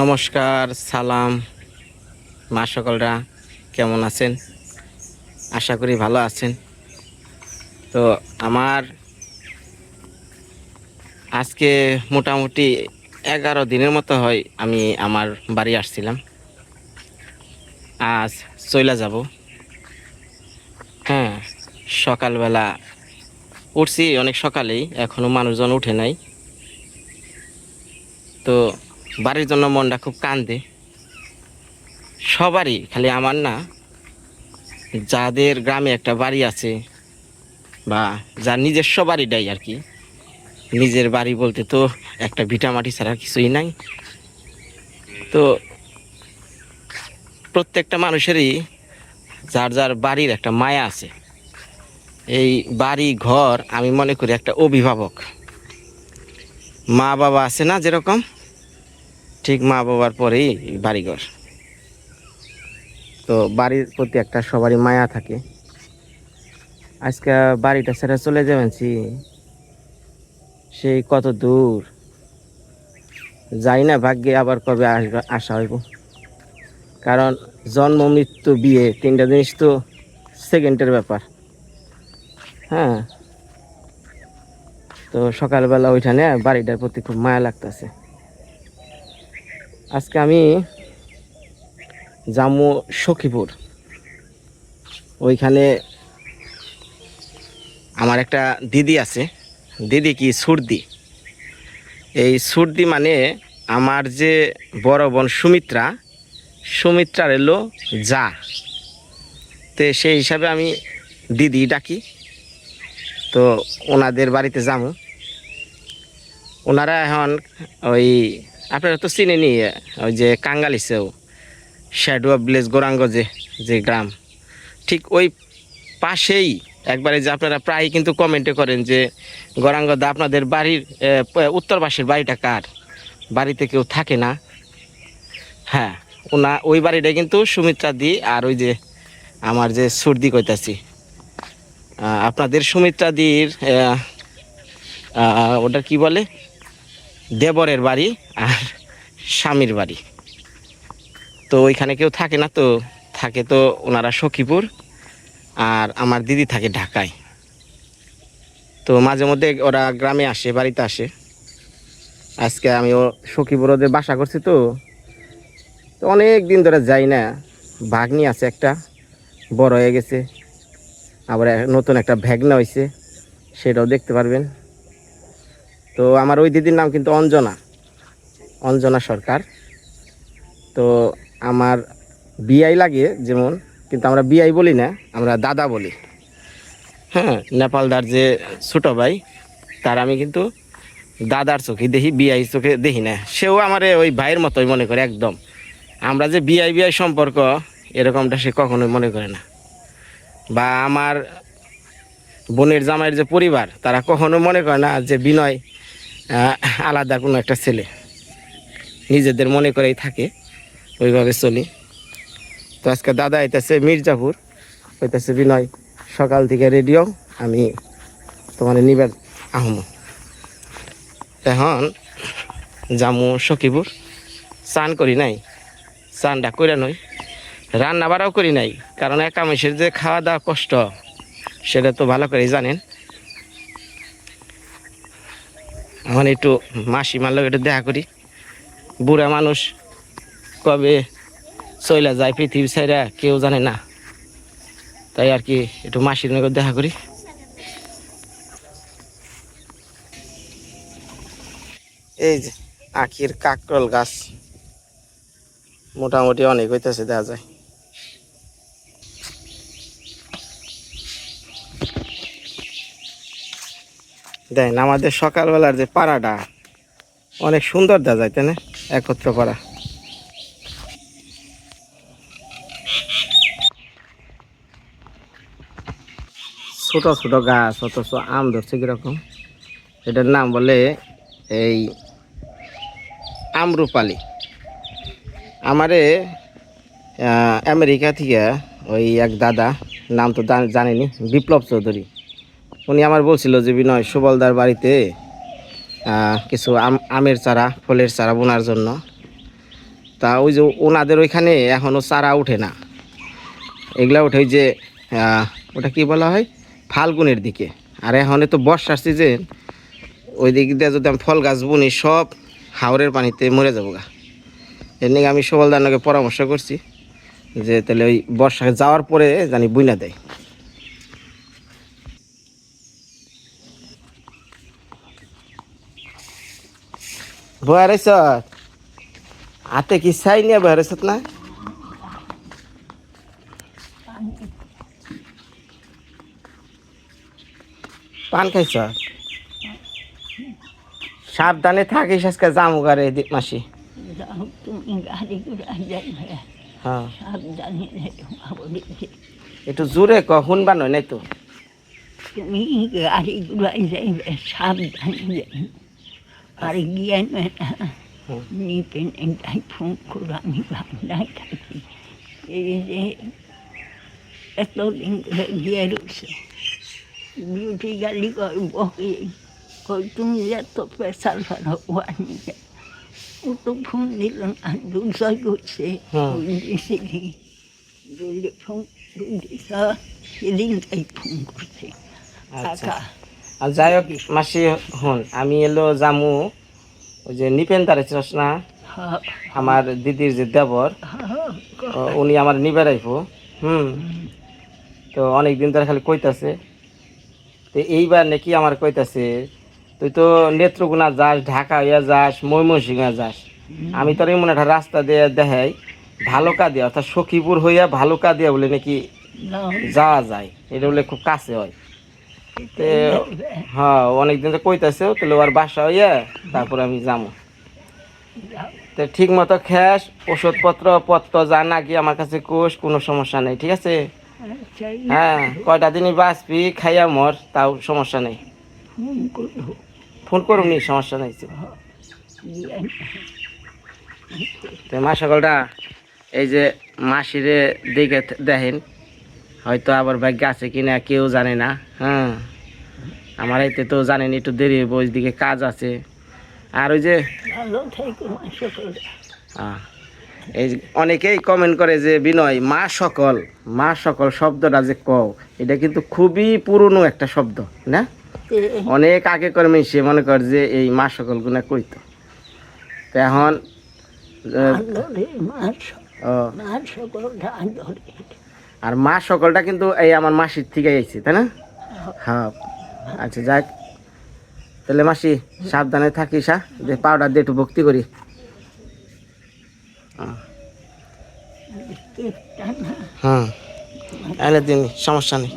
নমস্কার, সালাম মা সকলরা, কেমন আছেন? আশা করি ভালো আছেন। তো আমার আজকে মোটামুটি এগারো দিনের মতো হয় আমি আমার বাড়ি আসছিলাম। আজ চইলা যাব। হ্যাঁ সকালবেলা উঠছি, অনেক সকালেই এখনও মানুষজন উঠে নাই। তো বাড়ির জন্য মনটা খুব কান্দে। সবারই, খালি আমার না, যাদের গ্রামে একটা বাড়ি আছে, বা যার নিজস্ব বাড়িটাই আর কি, নিজের বাড়ি বলতে তো একটা ভিটা মাটি ছাড়া কিছুই নাই। তো প্রত্যেকটা মানুষেরই যার যার বাড়ির একটা মায়া আছে। এই বাড়ি, ঘর, আমি মনে করি একটা অভিভাবক। মা বাবা আছে না যেরকম? ঠিক মা বাবার পরেই বাড়িঘর। তো বাড়ির প্রতি একটা সবারই মায়া থাকে। আজকে বাড়িটা ছেড়ে চলে যাবেন সেই কত দূর। যাই না ভাগ্যে আবার কবে আসবে, আসা হইব। কারণ জন্ম, মৃত্যু, বিয়ে তিনটা জিনিস তো সেকেন্ডের ব্যাপার। হ্যাঁ। তো সকালবেলা ওইখানে বাড়িটার প্রতি খুব মায়া লাগতেছে। আজকে আমি জামু সখীপুর। ওইখানে আমার একটা দিদি আছে। দিদি কি সুরদি? এই সুরদি মানে আমার যে বড় বোন সুমিত্রা, সুমিত্রার এলো যা। তো সেই হিসাবে আমি দিদি ডাকি। তো ওনাদের বাড়িতে যাব। ওনারা এখন ওই আপনারা তো চিনেনি ওই যে কাঙ্গালিসেও শ্যাডুয়া ভিলেজ গোরাঙ্গ যে যে গ্রাম। ঠিক ওই পাশেই একবারে যে আপনারা প্রায় কিন্তু কমেন্টে করেন যে, গরাঙ্গদা, আপনাদের বাড়ির উত্তর পাশের বাড়িটা কার? বাড়িতে কেউ থাকে না? হ্যাঁ ওনা ওই বাড়িটা কিন্তু সুমিত্রা দি আর ওই যে আমার যে সর্দি কইতাছি। আপনাদের সুমিত্রা দির ওটা কি বলে? দেবরের বাড়ি আর স্বামীর বাড়ি। তো ওইখানে কেউ থাকে না তো, থাকে তো ওনারা সখীপুর আর আমার দিদি থাকে ঢাকায়। তো মাঝে মধ্যে ওরা গ্রামে আসে, বাড়িতে আসে। আজকে আমি ও সখীপুর ওদের বাসা করছি তো। তো অনেক দিন ধরে যাই না, ভাগ্নি আছে একটা, বড় হয়ে গেছে। আবার নতুন একটা ভ্যাগনা হয়েছে সেটাও দেখতে পারবেন। তো আমার ওই দিদির নাম কিন্তু অঞ্জনা অঞ্জনা সরকার। তো আমার বিআই লাগে যেমন, কিন্তু আমরা বিআই বলি না, আমরা দাদা বলি। হ্যাঁ নেপালদার যে ছোটো ভাই, তার আমি কিন্তু দাদার চোখে দেখি, বিআই চোখে দেখি না। সেও আমার ওই ভাইয়ের মতোই মনে করে একদম। আমরা যে বিআই বিআই সম্পর্ক, এরকমটা সে কখনোই মনে করে না। বা আমার বোনের জামাইয়ের যে পরিবার, তারা কখনো মনে করে না যে বিনয় আলাদা কোনো একটা ছেলে। নিজেদের মনে করেই থাকে, ওইভাবে চলি। তো আজকে দাদা আইতেছে মির্জাপুর হইতেছে বিনয়, সকাল থেকে রেডিও আমি তোমার নিবেন আহম। এখন জামু সখীপুর চান করি নাই চানটা করে নই রান্না বাড়াও করি নাই, কারণ একা মেশের যে খাওয়া দাওয়া কষ্ট, সেটা তো ভালো করেই জানেন। এখন একটু মাসি মারলেও একটু দেখা করি। বুড়া মানুষ কবে চইলা যায় পৃথিবী ছাইরা কেউ জানে না। তাই আর কি একটু মাসির নগর দেখা করি। এই যে আখির কাকরল গাছ। মোটামুটি অনেক হইতেছে, দেখা যায়। দেখেন আমাদের সকালবেলার যে পাড়াটা, অনেক সুন্দর দেখা যায়, তাই না? একত্র পাড়া ছোট ছোট গাছ, অথচ আম ধরছে কীরকম? এটার নাম বলে এই আমরুপালি। আমারে আমেরিকা থেকে ওই এক দাদা, নাম তো জান- জানেনি, বিপ্লব চৌধুরী। উনি আমার বলছিল যে, বিনয়, সুবলদার বাড়িতে কিছু আম, আমের চারা, ফলের চারা বোনার জন্য। তা ওই যে ওনাদের ওইখানে এখনও চারা ওঠে না। এগুলা ওঠে ওই যে ওটা কি বলা হয়? ফাল্গুনের দিকে। আর এখন তো বর্ষার সিজন ওই দিক দিয়ে যদি আমি ফল গাছ বুনি, সব হাওরের পানিতে মরে যাব গা। এর নিয়ে আমি সবলদারকে পরামর্শ করছি যে, তাহলে ওই বর্ষা যাওয়ার পরে জানি বুইনা দেয়। বয়ার হাতে কি চাই নিয়ে বয়ার না? পান খাইছ? সাবধানে থাকিস আজকে মাসি তুমি গাড়ি ঘোড়া হ্যাঁ। একটু জোরে ক, শুনবা নয় নাই তো তুমি গাড়ি ঘোড়ায় যাইবে, সাবধানে যাইবে। আর গিয়ে হুম। নিপেন এটাই ফোন করে আমি বাংলায় থাকি এই যে এতদিন ধরে গিয়ে রয়েছে বিউটি গালি করব কি কই তুমি এত পেশাল ভালো আনি ও তো ফোন দিল না দুশয় করছে হুম। ফোন দিয়েছিলি দিলে ফোন দিয়েছ সেদিন আর যাই হোক মাসি হন আমি এলো জামু ওই যে নিপেন তারে চিনস না? আমার দিদির যে দেবর উনি আমার নিবে রাইফো হুম। তো অনেক দিন ধরে খালি কইতাছে। তো এইবার নাকি আমার কইতাছে তুই তো নেত্রকোনা যাস ঢাকা হইয়া যাস ময়মনসিংহ যাস। আমি তোর এমন একটা রাস্তা দিয়ে দেখাই ভালুকা দিয়া অর্থাৎ সখীপুর হইয়া ভালুকা দিয়া বলে নাকি যাওয়া যায়। এটা বলে খুব কাছে হয়। হ্যাঁ অনেকদিন তো কইতাছে তাহলে ওর বাসা হইয়া তারপর আমি যাব তো ঠিক মতো খ্যাস ওষুধপত্র, পত্র যা নাকি আমার কাছে কোষ, কোনো সমস্যা নেই, ঠিক আছে? হ্যাঁ কয়টা দিনই বাঁচবি, খাইয়া মর, তাও সমস্যা নেই। ফোন করো করুন নি সমস্যা নেই তো। মা সকলটা এই যে মাসিরে দেখে, দেখেন হয়তো আবার ভাগ্য আছে কিনা কেউ জানে না হ্যাঁ। আমার এতে তো জানেন একটু দেরি হইব ওইদিকে কাজ আছে। আর ওই যে এই অনেকেই কমেন্ট করে যে বিনয় মা সকল মা সকল শব্দটা যে কও এটা কিন্তু খুবই পুরনো একটা শব্দ না? অনেক আগে করে মিশে মনে কর যে এই মা সকল গুণা কইতো তো? এখন ও, আর মা সকলটা কিন্তু এই আমার মাসির থেকে আইছে তাই না? হ্যাঁ আচ্ছা যাক। তাহলে মাসি সাবধানে থাকিস হ্যাঁ? যে পাউডার দিয়ে একটু ভক্তি করি। হুম এনে দিন সমস্যা নেই।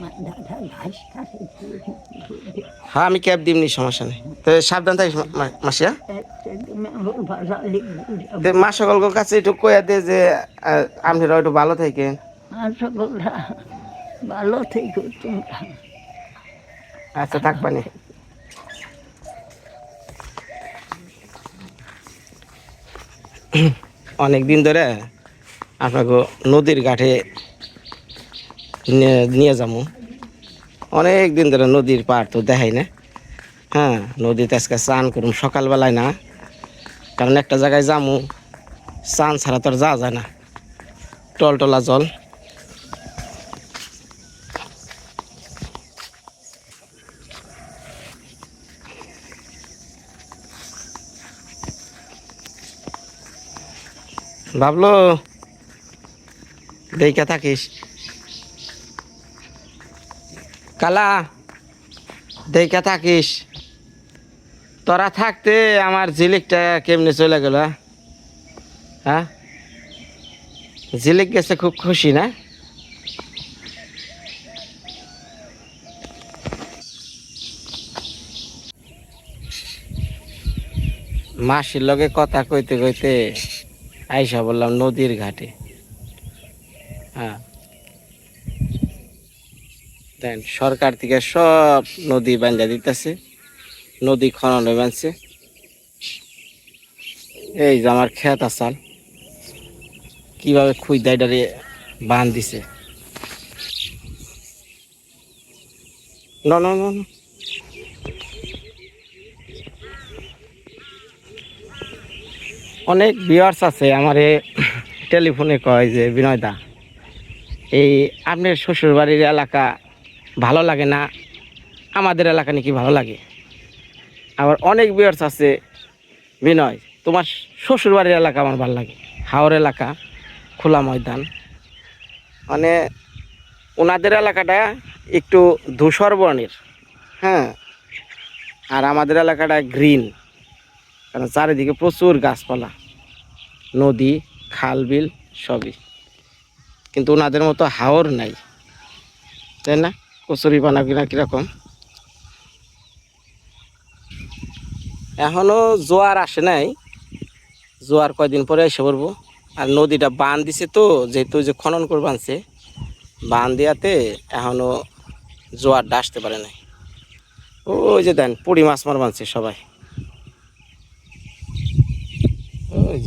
হ্যাঁ আমি ক্যাব দিমনি সমস্যা নেই। তো সাবধান থাকিস হ্যাঁ? মা সকলকে কাছে একটু কইয়া দে যে আহ, আপনারা একটু ভালো থাকেন। সকলটা ভালো থেকো তোমরা। আচ্ছা থাকবানি অনেক দিন ধরে আপনাকে নদীর ঘাটে নিয়ে- যাব। অনেক দিন ধরে নদীর পাড় তো দেখাই না। হ্যাঁ নদীতে আজকে স্নান করুম, সকালবেলায় না। কারণ একটা জায়গায় যামু স্নান ছাড়া তো আর যাওয়া যায় না। টলটলা জল। ভাবলো, দেখা থাকিস। কালা, দেখা থাকিস। তোরা থাকতে আমার ঝিলিকটা কেমনে চলে গেল হ্যাঁ? ঝিলিক গেছে খুব খুশি, না? মাসির লগে কথা কইতে কইতে আইসা বললাম, নদীর ঘাটে। হ্যাঁ। দেন সরকার থেকে সব নদী বান্ধা দিতেছে, নদী খনন বানছে এই যে আমার খেত আসাল কীভাবে খুঁজদাই ডারে বান দিছে ন ন ন। অনেক ভিউয়ার্স আছে আমার টেলিফোনে কয় যে, বিনয় দা, এই আপনার শ্বশুরবাড়ির এলাকা ভালো লাগে না? আমাদের এলাকা নাকি ভালো লাগে? আবার অনেক বিয়ার্স আছে, বিনয়, তোমার শ্বশুরবাড়ির এলাকা আমার ভালো লাগে। হাওর এলাকা, খোলা ময়দান। মানে ওনাদের এলাকাটা একটু ধূসর বর্ণের হ্যাঁ? আর আমাদের এলাকাটা গ্রিন। কারণ চারিদিকে প্রচুর গাছপালা, নদী খাল বিল সবই। কিন্তু ওনাদের মতো হাওর নাই, তাই না? কচুরি পানা কিনা কীরকম? এখনও জোয়ার আসে নাই, জোয়ার কয়দিন পরে এসে পড়ব। আর নদীটা বান দিছে তো, যেহেতু যে খনন করে বানছে, বান দিয়াতে এখনও জোয়ারটা আসতে পারে নাই। ওই যে দেন, পুড়ি মাছ মার বানছে সবাই। ওই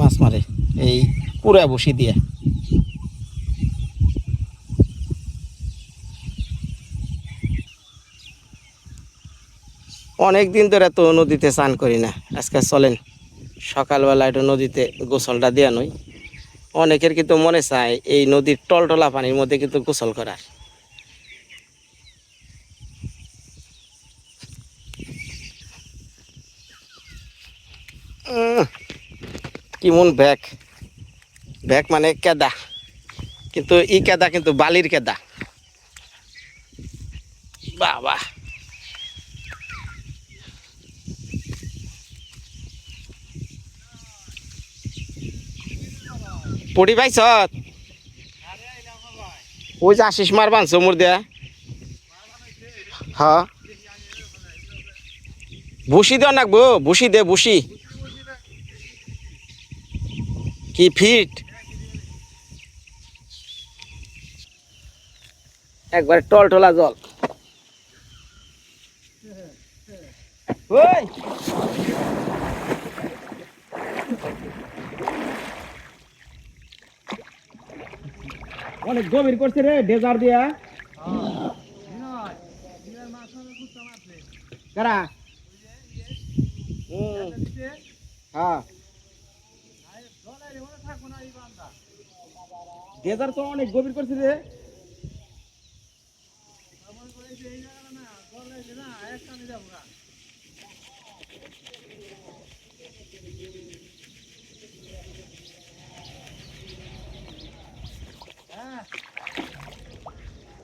মাছ মারে, এই পুরা বসি দিয়ে। অনেক দিন ধরে তো নদীতে স্নান করি না, আজকে চলেন, সকালবেলা একটু নদীতে গোসলটা দেওয়া নই অনেকের কিন্তু মনে চায় এই নদীর টলটলা পানির মধ্যে কিন্তু গোসল করার। কেমন ব্যাগ? ব্যাগ মানে কেদা। কিন্তু ই কেদা কিন্তু বালির কেদা। বাবা। পড়ি পাইছ? ওই যে আশিস মার বানছ মোর দিয়া। হ্যাঁ ভুসি দেওয়া নাকবো ভুসি দে ভুসি কি ফিট? একবার টলটলা জল। ওই! অনেক গভীর করছে রে ডেজার দিয়া। কারা? হ্যাঁ। ডেজার তো অনেক গভীর করছে রে।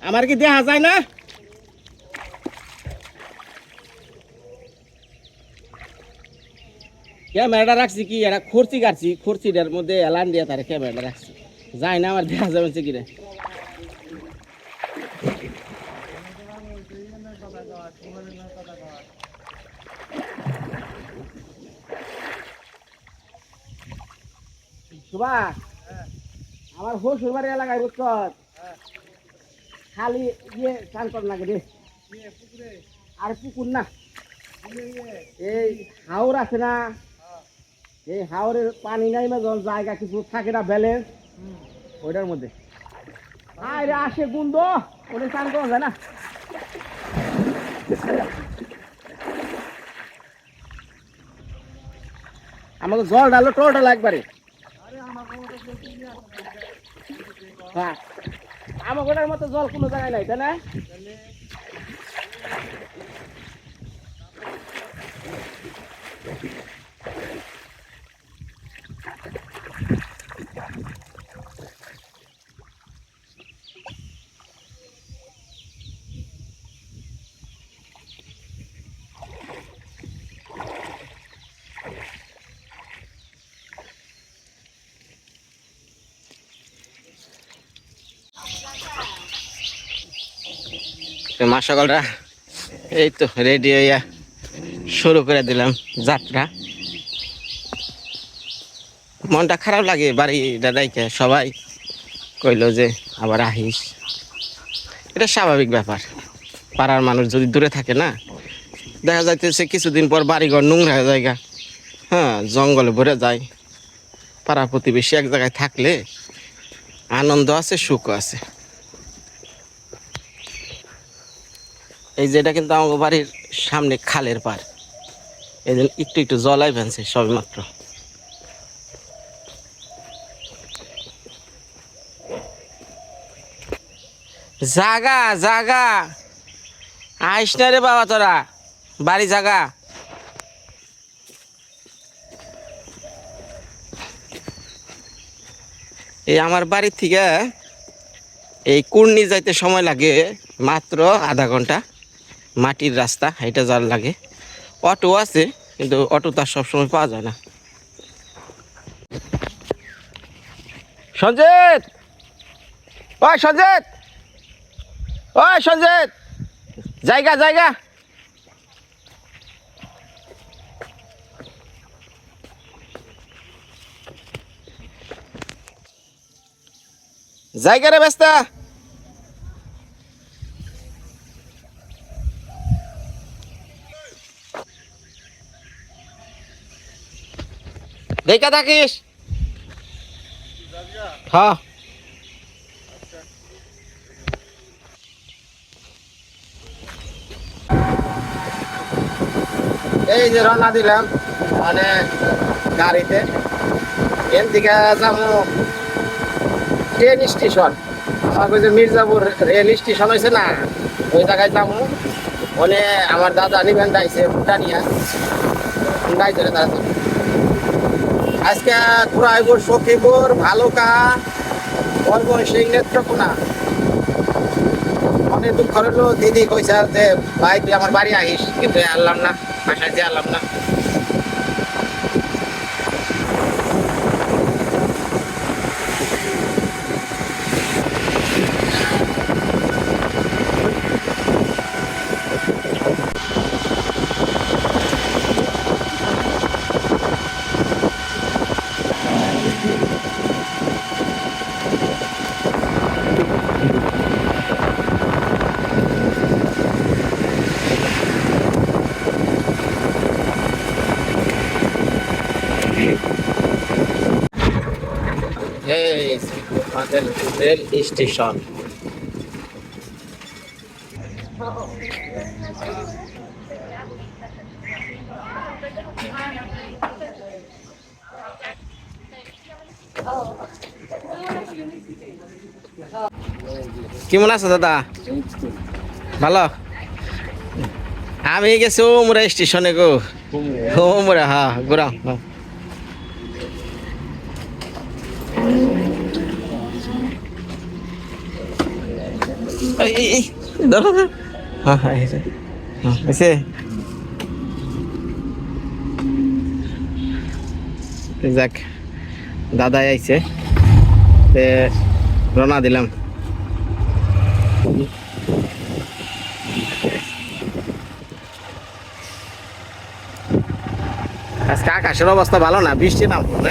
আমার কি দেখা যায় না? ক্যামেরাটা রাখছি কি? এটা খরচি কাটছি, খরচিটার মধ্যে এলান দিয়ে তার ক্যামেরাটা রাখছি। যায় না, আমার দেখা যাবে কি রে? আমার শ্বশুর বাড়ি এলাকায় বুঝছ? খালি ইয়ে চান কর লাগে রে আর পুকুর না। এই হাওর আছে না। এই হাওরের পানি নাই যখন জায়গা কিছু থাকে না ব্যালেন্স। ওইটার মধ্যে। আরে আসে গুন্দ ওটা চান করা যায় না। আমাকে জল ডালো টল ডালো একবারে। হ্যাঁ। আমাকে ওটার মতো জল কোনো জায়গায় নাই তাই না? মা সকলরা এই তো রেডি হইয়া শুরু করে দিলাম যাত্রা। মনটা খারাপ লাগে বাড়ি দাদাইকে, সবাই কইলো যে, আবার আহিস। এটা স্বাভাবিক ব্যাপার। পাড়ার মানুষ যদি দূরে থাকে না, দেখা যাইতেছে কিছুদিন পর বাড়িঘর নোংরা জায়গা হ্যাঁ জঙ্গলে ভরে যায়। পাড়া প্রতিবেশী এক জায়গায় থাকলে আনন্দ আছে, সুখও আছে। এই যে এটা কিন্তু আমার বাড়ির সামনে খালের পার এই জন্য একটু একটু জলাই ফেলছে সবে মাত্র জাগা জাগা। আইস না রে বাবা তোরা। বাড়ি জাগা। এই আমার বাড়ির থেকে এই কুর্নি যাইতে সময় লাগে মাত্র আধা ঘণ্টা। মাটির রাস্তা, এটা যার লাগে। অটো আছে, কিন্তু অটো তো তার সবসময় পাওয়া যায় না। সঞ্জিত! ওই সঞ্জিত! ওই সঞ্জিত! জায়গা জায়গা! জায়গা রে ব্যস্তা। দেখা থাকিস। হ্যাঁ এই যে রওনা দিলাম মানে গাড়িতে। এন থেকে যাব ট্রেন স্টেশন আমার কাছে মির্জাপুর রেল স্টেশন হয়েছে না, ওই জায়গায় যাব। মানে আমার দাদা নিবেন যাইছে ভুটানিয়া। ধরে তারা। আজকে ঘুরাইবর সখীপুর, ভালুকা অল্প সেই নেত্রকোনা। অনেক দুঃখ হলো দিদি কইছে যে ভাই আমার বাড়ি আহিস। কিন্তু আনলাম না, বাসায় যে আনলাম না এই আমাদের স্টেশন। কেমন আছো দাদা? ভালো? আমি গেছি ওমরা স্টেশনে গো। ওমরা হ্যাঁ ঘুরাম হ্যাঁ এই, এই, এই, যাক দাদাই আইছে। তে দিলাম। আজকে আকাশের অবস্থা ভালো না? বৃষ্টি নামতো না?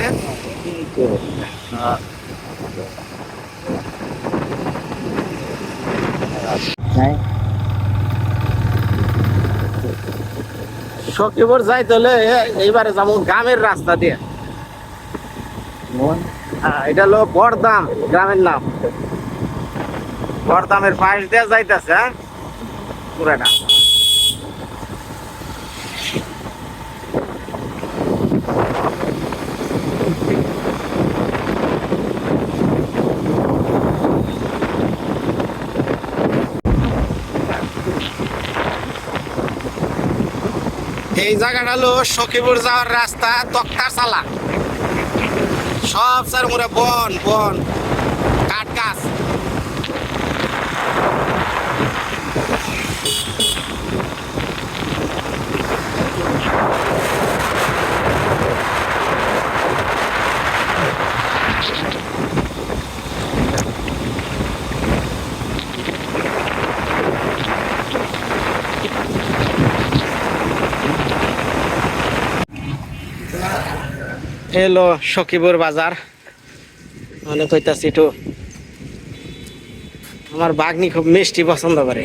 হ্যাঁ সকিবর যাই তাহলে এইবারে যাব গ্রামের রাস্তা দিয়ে। এটা হলো বরদাম গ্রামের নাম। বরদামের পাশ দিয়ে যাইতেছে হ্যাঁ? পুরাটা। এই জায়গাটা হলো সখীপুর যাওয়ার রাস্তা, তক্তার চালা। সব স্যার মোড়ে বন বন। কাঠ গাছ। এলো সকিপুর বাজার। মানে কইতাছি একটু আমার বাগনি খুব মিষ্টি পছন্দ করে।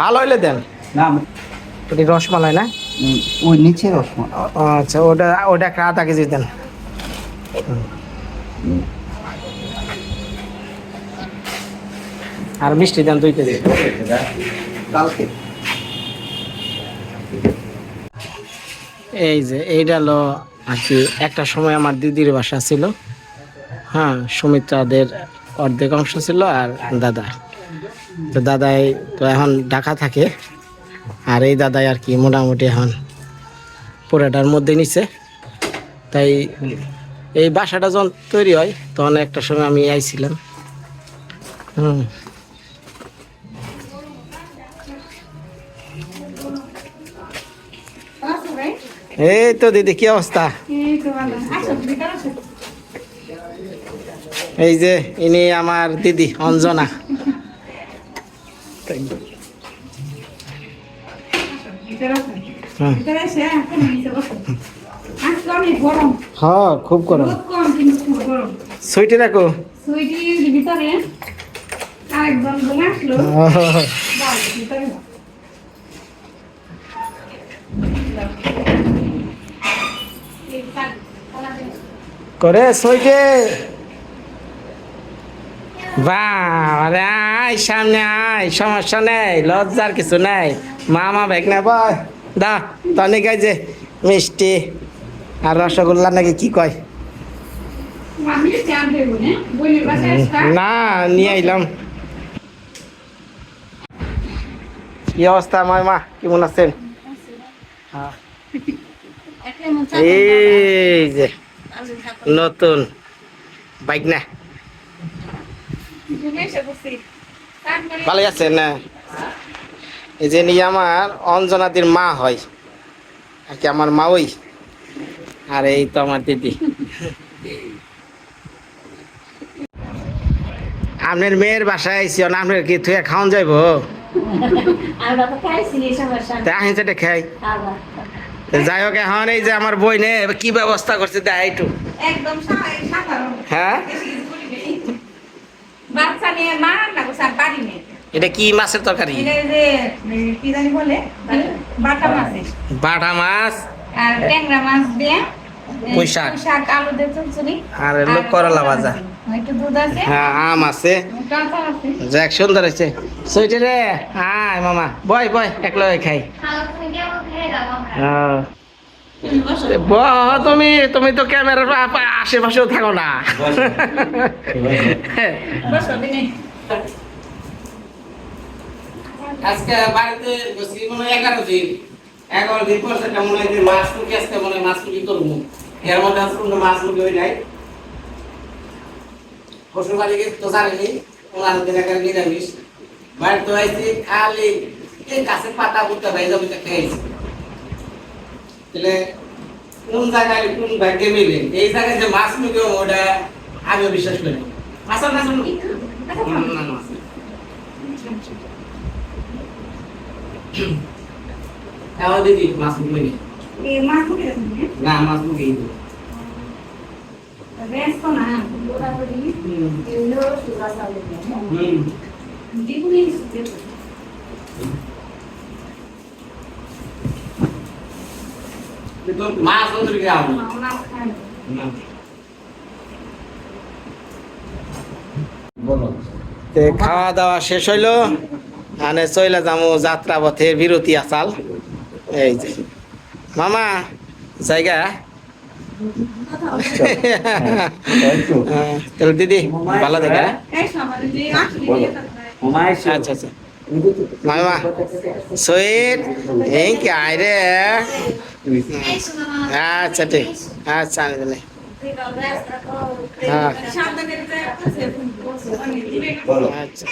ভালো হইলে দেন। রসমালাই না? ওই নিচে রসমালাই। আচ্ছা ওটা ওটা একটা আধা কেজি দেন। আর মিষ্টি দেন দুই কেজি। কালকে। এই যে এইটা হলো আর কি একটা সময় আমার দিদির বাসা ছিল। হ্যাঁ সুমিত্রাদের অর্ধেক অংশ ছিল আর দাদা তো দাদাই তো এখন ঢাকা থাকে আর এই দাদাই আর কি মোটামুটি এখন পুরাটার মধ্যে নিছে। তাই এই বাসাটা যখন তৈরি হয়, তখন একটা সময় আমি আইছিলাম। হুম। এই তো দিদি, কি অবস্থা? এই যে ইনি আমার দিদি, অঞ্জনা। গরম হ্যাঁ খুব গরম। খুব কম কিন্তু খুব গরম। সুইটি রাখো। সুইটির ভিতরে আরেকজন আসলো। ভিতরে। করে বাহ আয় সামনে আয় সমস্যা নেই লজ্জার কিছু নেই। মামা বেগ না বয় দা তনিক যে মিষ্টি। আর রসগোল্লা নাকি কি কয়? না নিয়ে আইলাম। কি অবস্থা আমার মা কেমন আছেন? হ্যাঁ। এই যে নতুন বাইক না। ভালো আছেন না? এই যে নিয়ে আমার অঞ্জনাদির মা হয়। আর কি আমার মা ওই? আর এই তো আমার দিদি। আপনার মেয়ের বাসায় আইসি না আপনার কি থুয়ে খাওয়ান যাইবো? সেটা খাই। যাই হোক এখন এই যে আমার বই নে কি ব্যবস্থা করছে একটু হ্যাঁ? এটা কি মাছের তরকারি? বাটা মাছ? আর ট্যাংরা মাছ দিয়ে পুঁই শাক। শাক আলু দিয়ে চচ্চড়ি আর হলো করলা ভাজা। একটু দুধ আছে। হ্যাঁ আম আছে। যাক সুন্দর হয়েছে। সুইটি রে। হাই মামা। বয় বয় একলা খাই। হ্যাঁ। তুমি তুমি তো ক্যামেরার আশেপাশেও থাকো না। আজকে বাড়িতে বসি এগারো দিন। দিন পর সেটা মনে হয় যে মাছ মুখি আজকে মনে হয় মাছ মুখি করব এর মধ্যে আজকে কোনো মাছ মুখি হয়ে নাই। শ্বশুর বাড়ি তো জানেনি ওনার একটা নিরামিষ। বাড়িতে হয়েছে খালি এই গাছের পাতা পুতা ভাই জমিতে খেয়েছি তাহলে কোন জায়গায় কোন ভাগ্যে মিলে? এই জায়গায় যে মাছ মুখি ওটা আমিও বিশ্বাস করি আসল না আসল না না না। দিদি মাছ মুখি ফুটে না? মাছ মুখি রেস্ট না দৌড়াদৌড়ি এগুলো সুগার চাউলের হুম। দিগুনি কিন্তু মাছ ওদের কি আম? না। তে খাওয়া দাওয়া শেষ হইল। মানে চইলা যামু যাত্রা পথে বিরতি আসাল। এই যে। মামা জায়গা? হ্যাঁ, তাহলে দিদি ভালো দেখা এই সবার যে আসলে দিয়ে তারপরে আচ্ছা আচ্ছা। মামা সুইট এই কি রে। আচ্ছা ঠিক। আচ্ছা দিলে হ্যাঁ। আচ্ছা।